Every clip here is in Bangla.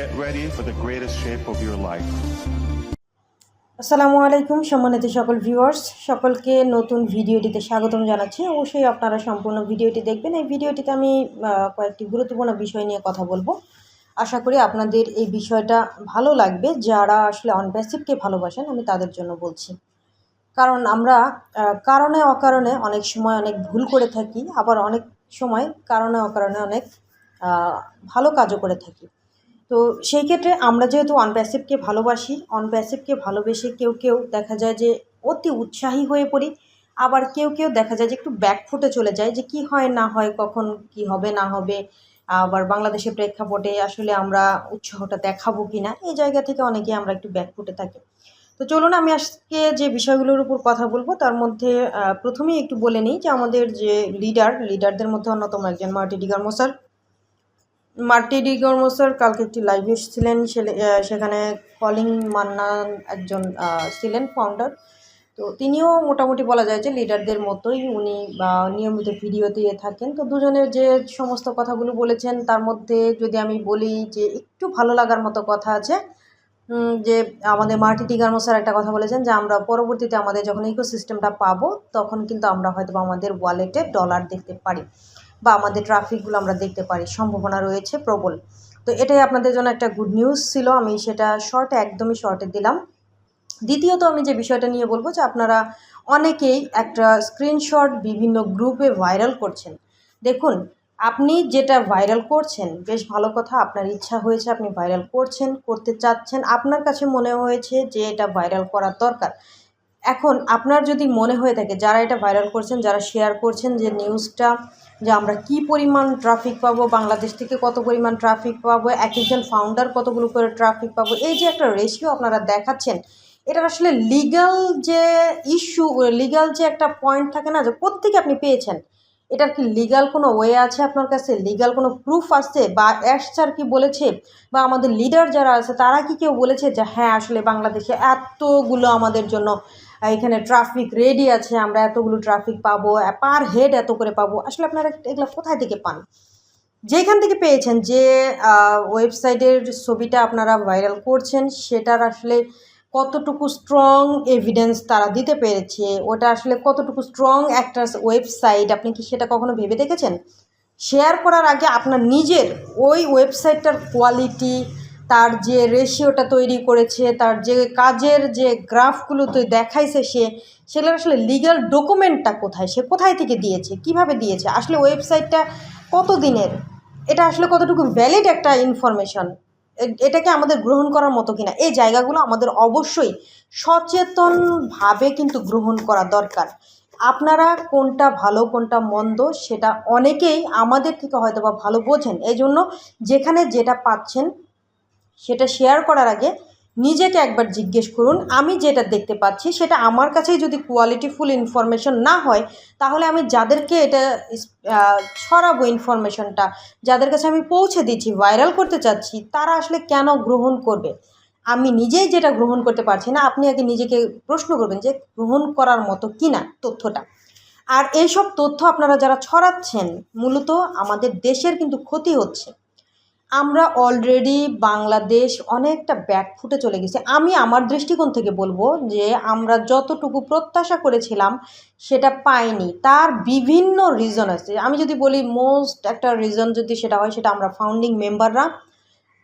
get ready for the greatest shape of your life. আসসালামু আলাইকুম, সম্মানিত সকল ভিউয়ার্স সকলকে নতুন ভিডিওটিতে স্বাগতম জানাচ্ছি। অবশ্যই আপনারা সম্পূর্ণ ভিডিওটি দেখবেন। এই ভিডিওটিতে আমি কয়েকটি গুরুত্বপূর্ণ বিষয় নিয়ে কথা বলব। আশা করি আপনাদের এই বিষয়টা ভালো লাগবে। যারা আসলে অনপ্যাসিভকে ভালোবাসেন, আমি তাদের জন্য বলছি। কারণ আমরা কারণে অকারণে অনেক সময় অনেক ভুল করে থাকি, আবার অনেক সময় কারণে অকারণে অনেক ভালো কাজও করে থাকি। তো সেই ক্ষেত্রে আমরা যেহেতু অনপ্যাসিভকে ভালোবাসি অনপ্যাসিভকে ভালোবেসে কেউ কেউ দেখা যায় যে অতি উৎসাহী হয়ে পড়ি। আবার কেউ কেউ দেখা যায় যে একটু ব্যাকফুটে চলে যায় যে কি হয়, না হয়, কখন কি হবে, না হবে, আবার বাংলাদেশের প্রেক্ষাপটে আসলে আমরা উৎসাহটা দেখাবো কি না এই জায়গা থেকে অনেকে আমরা একটু ব্যাকফুটে থাকি। তো চলুন আমি আজকে যে বিষয়গুলোর উপর কথা বলব, তার মধ্যে প্রথমেই একটু বলে নিই যে আমাদের যে লিডার লিডারদের মধ্যে অন্যতম একজন Marty DeGarmo sir Marty DeGarmo sir কালকে একটি লাইভে এসেছিলেন সেখানে কলিং মান্নান একজন ছিলেন ফাউন্ডার তো তিনিও মোটামুটি বলা যায় যে লিডারদের মতোই উনি নিয়মিত ভিডিও দিয়ে থাকেন। তো দুজনের যে সমস্ত কথাগুলো বলেছেন, তার মধ্যে যদি আমি বলি যে একটু ভালো লাগার মতো কথা আছে যে আমাদের মার্টি টিগার্মো স্যার একটা কথা বলেছেন যে, আমরা পরবর্তীতে আমাদের যখন ইকোসিস্টেমটা পাবো, তখন কিন্তু আমরা হয়তো আমাদের ওয়ালেটে ডলার দেখতে পারি। বা আমাদের ট্রাফিকগুলো আমরা দেখতে পারি। সম্ভাবনা রয়েছে প্রবল। তো এটাই আপনাদের জন্য একটা গুড নিউজ ছিল। আমি সেটা শর্টে একদমই শর্টে দিলাম। দ্বিতীয়ত আমি যে বিষয়টা নিয়ে বলব যে আপনারা অনেকেই একটা স্ক্রিনশট বিভিন্ন গ্রুপে ভাইরাল করছেন। দেখুন, আপনি যেটা ভাইরাল করছেন, বেশ ভালো কথা, আপনার ইচ্ছা হয়েছে আপনি ভাইরাল করছেন, করতে চাচ্ছেন, আপনার কাছে মনে হয়েছে যে এটা ভাইরাল করার দরকার। এখন আপনার যদি মনে হয়ে থাকে যারা এটা ভাইরাল করছেন, যারা শেয়ার করছেন যে নিউজটা যে আমরা কি পরিমাণ ট্রাফিক পাবো, বাংলাদেশ থেকে কত পরিমাণ ট্রাফিক পাবো, এক একজন ফাউন্ডার কতগুলো করে ট্রাফিক পাবো, এই যে একটা রেশিও আপনারা দেখাচ্ছেন, এটার আসলে লিগ্যাল যে ইস্যু লিগ্যাল যে একটা পয়েন্ট থাকে না, যে কোত্থেকে আপনি পেয়েছেন, এটার কি লিগ্যাল কোনো ওয়ে আছে আপনার কাছে? লিগ্যাল কোনো প্রুফ আছে? বা অ্যাশ কি বলেছে? বা আমাদের লিডার যারা আছে, তারা কি কেউ বলেছে যে হ্যাঁ আসলে বাংলাদেশে এতগুলো আমাদের জন্য এখানে ট্রাফিক রেডি আছে, আমরা এতগুলো ট্রাফিক পাবো পার হেড এত করে পাবো। আসলে আপনারা এগুলো কোথায় থেকে পান? যেখান থেকে পেয়েছেন যে ওয়েবসাইটের ছবিটা আপনারা ভাইরাল করছেন, সেটার আসলে কতটুকু স্ট্রং এভিডেন্স তারা দিতে পেরেছে, ওটা আসলে কতটুকু স্ট্রং একটা ওয়েবসাইট আপনি কি সেটা কখনো ভেবে দেখেছেন? শেয়ার করার আগে আপনার নিজের ওই ওয়েবসাইটটার কোয়ালিটি তার যে রেশিওটা তৈরি করেছে, তার যে কাজের যে গ্রাফগুলো তো দেখাইছে সে, সেগুলোর আসলে লিগ্যাল ডকুমেন্টটা কোথায়? সে কোথায় থেকে দিয়েছে? কীভাবে দিয়েছে? আসলে ওয়েবসাইটটা কত দিনের এটা আসলে কতটুকু ভ্যালিড একটা ইনফরমেশন এটাকে আমাদের গ্রহণ করার মতো কিনা? এই জায়গাগুলো আমাদের অবশ্যই সচেতনভাবে কিন্তু গ্রহণ করা দরকার। আপনারা কোনটা ভালো, কোনটা মন্দ, সেটা অনেকেই আমাদের থেকে হয়তো বা ভালো বোঝেন। এই জন্য যেখানে যেটা পাচ্ছেন সেটা শেয়ার করার আগে নিজেকে একবার জিজ্ঞেস করুন, আমি যেটা দেখতে পাচ্ছি সেটা আমার কাছেই যদি কোয়ালিটিফুল ইনফরমেশন না হয়, তাহলে আমি যাদেরকে এটা ছড়াবো ইনফরমেশনটা যাদের কাছে আমি পৌঁছে দিচ্ছি ভাইরাল করতে চাচ্ছি, তারা আসলে কেন গ্রহণ করবে? আমি নিজেই যেটা গ্রহণ করতে পারছি না, আপনি আগে নিজেকে প্রশ্ন করবেন যে গ্রহণ করার মতো কিনা তথ্যটা। আর এইসব তথ্য আপনারা যারা ছড়াচ্ছেন, মূলত আমাদের দেশের কিন্তু ক্ষতি হচ্ছে। আমরা অলরেডি বাংলাদেশ অনেকটা ব্যাকফুটে চলে গেছে। আমি আমার দৃষ্টিকোণ থেকে বলব যে, আমরা যতটুকু প্রত্যাশা করেছিলাম, সেটা পাইনি। তার বিভিন্ন রিজন আছে। আমি যদি বলি মোস্ট একটা রিজন যদি সেটা হয়, সেটা আমরা ফাউন্ডিং মেম্বাররা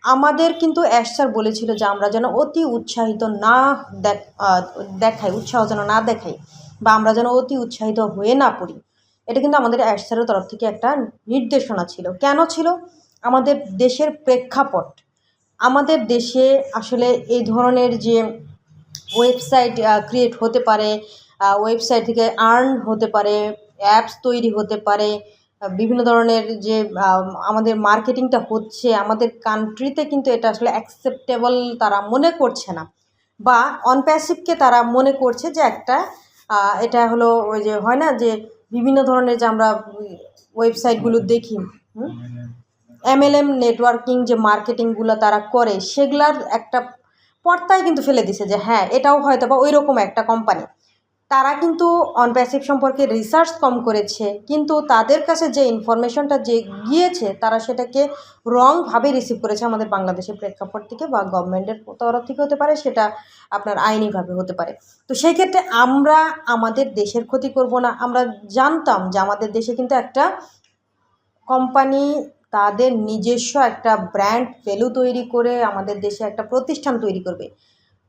আমাদের কিন্তু অ্যাশ স্যার বলেছিল যে, আমরা যেন অতি উৎসাহিত না দেখ- দেখাই, উৎসাহ যেন না দেখাই, বা আমরা যেন অতি উৎসাহিত হয়ে না পড়ি। এটা কিন্তু আমাদের অ্যাশ স্যারের তরফ থেকে একটা নির্দেশনা ছিল। কেন ছিল? আমাদের দেশের প্রেক্ষাপট। আমাদের দেশে আসলে এই ধরনের যে ওয়েবসাইট ক্রিয়েট হতে পারে ওয়েবসাইট থেকে আর্ন হতে পারে অ্যাপস তৈরি হতে পারে বিভিন্ন ধরনের যে আমাদের মার্কেটিংটা হচ্ছে, আমাদের কান্ট্রিতে কিন্তু এটা আসলে অ্যাকসেপ্টেবল তারা মনে করছে না। বা অনপ্যাসিভকে তারা মনে করছে যে একটা এটা হলো ওই যে হয় না যে বিভিন্ন ধরনের যে আমরা ওয়েবসাইটগুলো দেখি এমএলএম নেটওয়ার্কিং যে মার্কেটিংগুলো তারা করে, সেগুলার একটা পর্তায় কিন্তু ফেলে দিছে যে হ্যাঁ এটাও হয়তো বা ওই রকম একটা কোম্পানি তারা কিন্তু অন প্যাসিভ সম্পর্কে রিসার্চ কম করেছে, কিন্তু তাদের কাছে যে ইনফরমেশনটা যে গিয়েছে, তারা সেটাকে রংভাবে রিসিভ করেছে আমাদের বাংলাদেশের প্রেক্ষাপট থেকে বা গভর্নমেন্টের তরফ থেকে হতে পারে, সেটা আপনার আইনিভাবে হতে পারে। তো সেই ক্ষেত্রে আমরা আমাদের দেশের ক্ষতি করব না। আমরা জানতাম যে আমাদের দেশে কিন্তু একটা কোম্পানি তাদের নিজস্ব একটা ব্র্যান্ড ভ্যালু তৈরি করে আমাদের দেশে একটা প্রতিষ্ঠান তৈরি করবে।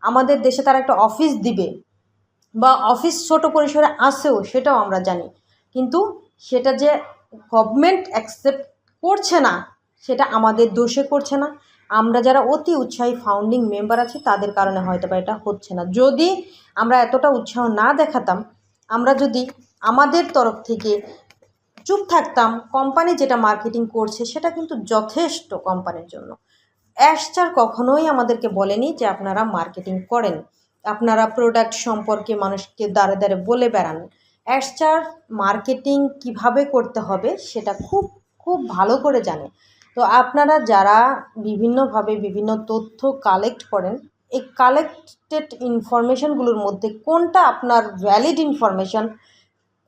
আমাদের দেশে তারা একটা অফিস দিবে বা অফিস ছোট পরিসরে আসেও সেটাও আমরা জানি। কিন্তু সেটা যে গভর্নমেন্ট অ্যাকসেপ্ট করছে না, সেটা আমাদের দোষে করছে না। আমরা যারা অতি উৎসাহী ফাউন্ডিং মেম্বার আছি, তাদের কারণে হয়তো বা এটা হচ্ছে না। যদি আমরা এতটা উৎসাহ না দেখাতাম, আমরা যদি আমাদের তরফ থেকে চুপ থাকতাম। কোম্পানি যেটা মার্কেটিং করছে, সেটা কিন্তু যথেষ্ট কোম্পানির জন্য। অ্যাশচার কখনোই আমাদেরকে বলেনি যে আপনারা মার্কেটিং করেন। আপনারা প্রোডাক্ট সম্পর্কে মানুষকে দাঁড়ে দাঁড়ে বলে বেড়ান। অ্যাশচার মার্কেটিং কীভাবে করতে হবে, সেটা খুব খুব ভালো করে জানে। তো আপনারা যারা বিভিন্নভাবে বিভিন্ন তথ্য কালেক্ট করেন, এই কালেক্টেড ইনফরমেশনগুলোর মধ্যে কোনটা আপনার ভ্যালিড ইনফরমেশন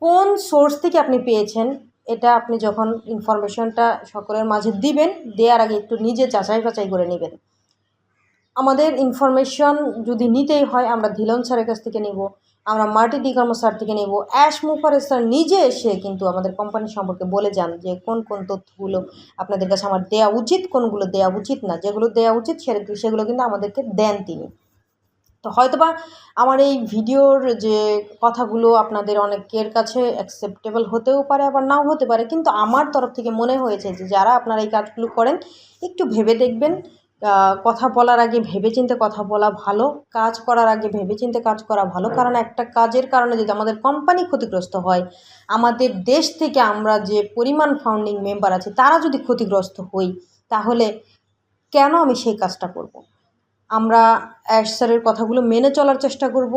কোন সোর্স থেকে আপনি পেয়েছেন এটা আপনি যখন ইনফরমেশনটা সকলের মাঝে দিবেন, দেওয়ার আগে একটু নিজে যাচাই বাছাই করে নেবেন। আমাদের ইনফরমেশন যদি নিতেই হয়, আমরা ধিলন স্যারের কাছ থেকে নেব, আমরা মার্টি ডিকর্ম স্যার থেকে নেব, অ্যাশ মুফারেজ স্যার নিজে এসে কিন্তু আমাদের কোম্পানি সম্পর্কে বলে যান যে কোন কোন তথ্যগুলো আপনাদের কাছে আমার দেওয়া উচিত, কোনগুলো দেওয়া উচিত না। যেগুলো দেওয়া উচিত সেগুলো কিন্তু আমাদেরকে দেন তিনি। তো হয়তোবা আমার এই ভিডিওর যে কথাগুলো আপনাদের অনেকের কাছে অ্যাকসেপ্টেবল হতেও পারে, আবার নাও হতে পারে, কিন্তু আমার তরফ থেকে মনে হয়েছে যে যারা আপনারা এই কাজগুলো করেন, একটু ভেবে দেখবেন কথা বলার আগে ভেবেচিন্তে কথা বলা ভালো, কাজ করার আগে ভেবেচিন্তে কাজ করা ভালো, কারণ একটা কাজের কারণে যদি আমাদের কোম্পানি ক্ষতিগ্রস্ত হয়, আমাদের দেশ থেকে আমরা যে পরিমাণ ফাউন্ডিং মেম্বার আছে, তারা যদি ক্ষতিগ্রস্ত হই, তাহলে কেন আমি সেই কাজটা করব। আমরা অ্যাশ স্যারের কথাগুলো মেনে চলার চেষ্টা করব।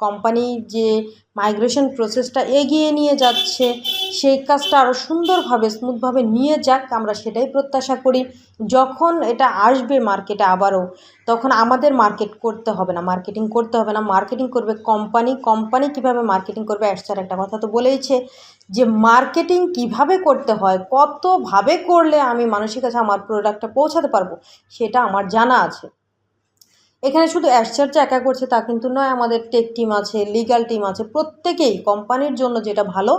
কোম্পানি যে মাইগ্রেশন প্রসেসটা এগিয়ে নিয়ে যাচ্ছে, সেই কাজটা আরও সুন্দরভাবে, স্মুথভাবে নিয়ে যাক, আমরা সেটাই প্রত্যাশা করি। যখন এটা আসবে মার্কেটে আবারও, তখন আমাদের মার্কেট করতে হবে না, মার্কেটিং করতে হবে না। মার্কেটিং করবে কোম্পানি কোম্পানি কীভাবে মার্কেটিং করবে, অ্যাশ স্যার একটা কথা তো বলেইছে যে মার্কেটিং কীভাবে করতে হয়, কতভাবে করলে আমি মানুষের কাছে আমার প্রোডাক্টটা পৌঁছাতে পারব, সেটা আমার জানা আছে। এখানে শুধু অ্যাশচার্য একা করছে তা কিন্তু নয়, আমাদের টেক টিম আছে, লিগাল টিম আছে, প্রত্যেকেই কোম্পানির জন্য যেটা ভালো,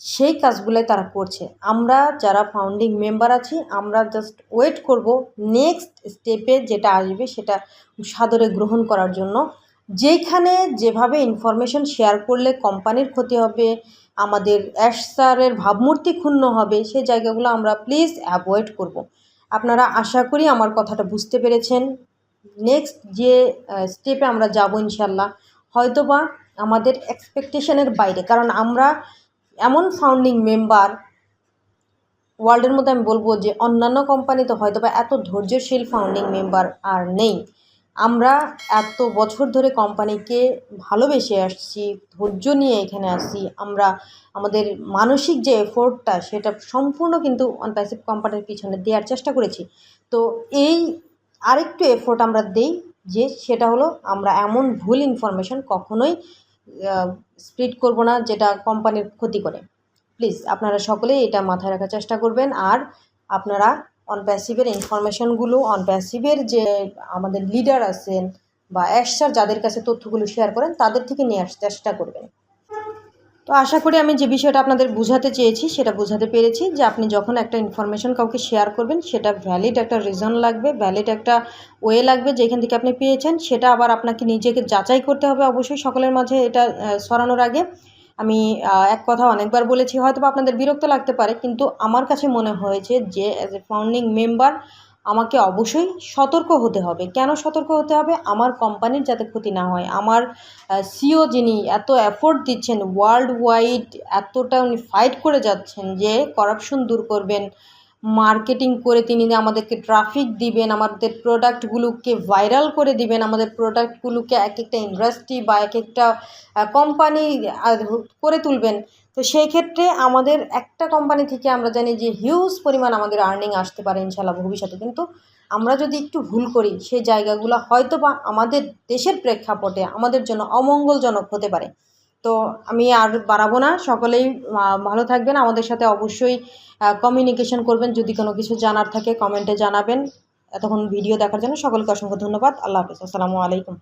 সেই কাজগুলোই তারা করছে। আমরা যারা ফাউন্ডিং মেম্বার আছি, আমরা জাস্ট ওয়েট করব নেক্সট স্টেপে যেটা আসবে সেটা সাদরে গ্রহণ করার জন্য। যেখানে যেভাবে ইনফরমেশন শেয়ার করলে কোম্পানির ক্ষতি হবে, আমাদের অ্যাশ ভাবমূর্তি ক্ষুণ্ণ হবে, সেই জায়গাগুলো আমরা প্লিজ অ্যাভয়েড করব। আপনারা আশা করি আমার কথাটা বুঝতে পেরেছেন। নেক্সট যে স্টেপে আমরা যাব ইনশাল্লাহ, হয়তোবা আমাদের এক্সপেকটেশনের বাইরে। কারণ আমরা এমন ফাউন্ডিং মেম্বার ওয়ার্ল্ডের মধ্যে আমি বলব যে, অন্যান্য কোম্পানিতে হয়তোবা এত ধৈর্যশীল ফাউন্ডিং মেম্বার আর নেই। আমরা এত বছর ধরে কোম্পানিকে ভালোবেসে আসছি, ধৈর্য নিয়ে এখানে আসছি, আমরা আমাদের মানসিক যে এফোর্টটা সেটা সম্পূর্ণ কিন্তু অনপ্যাসিভ কোম্পানির পিছনে দেওয়ার চেষ্টা করেছি। তো এই আরেকটু এফোর্ট আমরা দেই, যে সেটা হলো আমরা এমন ভুল ইনফরমেশন কখনোই স্প্রিড করব না যেটা কোম্পানির ক্ষতি করে। প্লিজ আপনারা সকলেই এটা মাথায় রাখার চেষ্টা করবেন। আর আপনারা অন প্যাসিভের ইনফরমেশনগুলো অন প্যাসিভের যে আমাদের লিডার আছেন বা অ্যাশার যাদের কাছে তথ্যগুলো শেয়ার করেন, তাদের থেকে নিয়ে আসার চেষ্টা করবেন। তো আশা করি আমি যে বিষয়টা আপনাদের বোঝাতে চেয়েছি, সেটা বোঝাতে পেরেছি যে আপনি যখন একটা ইনফরমেশন কাউকে শেয়ার করবেন, সেটা ভ্যালিড একটা রিজন লাগবে ভ্যালিড একটা ওয়ে লাগবে যেখান থেকে আপনি পেয়েছেন, সেটা আবার আপনাকে নিজেকে যাচাই করতে হবে অবশ্যই সকলের মাঝে এটা সরানোর আগে। আমি এক কথা অনেকবার বলেছি হয়তো আপনাদের বিরক্ত লাগতে পারে, কিন্তু আমার কাছে মনে হয়েছে যে অ্যাজ এ ফাউন্ডিং মেম্বার আমাকে অবশ্যই সতর্ক হতে হবে। কেন সতর্ক হতে হবে? আমার কোম্পানির যাতে ক্ষতি না হয়। আমার সিও যিনি এত এফোর্ট দিচ্ছেন ওয়ার্ল্ড ওয়াইড এতটা উনি ফাইট করে যাচ্ছেন যে করাপশন দূর করবেন মার্কেটিং করে তিনি আমাদেরকে ট্রাফিক দিবেন, আমাদের প্রোডাক্টগুলোকে ভাইরাল করে দিবেন, আমাদের প্রোডাক্টগুলোকে এক একটা ইন্ডাস্ট্রি বা এক একটা কোম্পানি করে তুলবেন। তো সেই ক্ষেত্রে আমাদের একটা কোম্পানি থেকে আমরা জানি যে হিউজ পরিমাণ আমাদের আর্নিং আসতে পারে ইনশাল্লাহ ভবিষ্যতে। কিন্তু আমরা যদি একটু ভুল করি, সেই জায়গাগুলো হয়তো বা আমাদের দেশের প্রেক্ষাপটে আমাদের জন্য অমঙ্গলজনক হতে পারে। তো আমি আর বাড়াবো না। সকলেই ভালো থাকবেন। আমাদের সাথে অবশ্যই কমিউনিকেশন করবেন। যদি কোনো কিছু জানার থাকে কমেন্টে জানাবেন। এতক্ষণ ভিডিও দেখার জন্য সকলকে অসংখ্য ধন্যবাদ। আল্লাহ হাফিজ। আসসালামু আলাইকুম।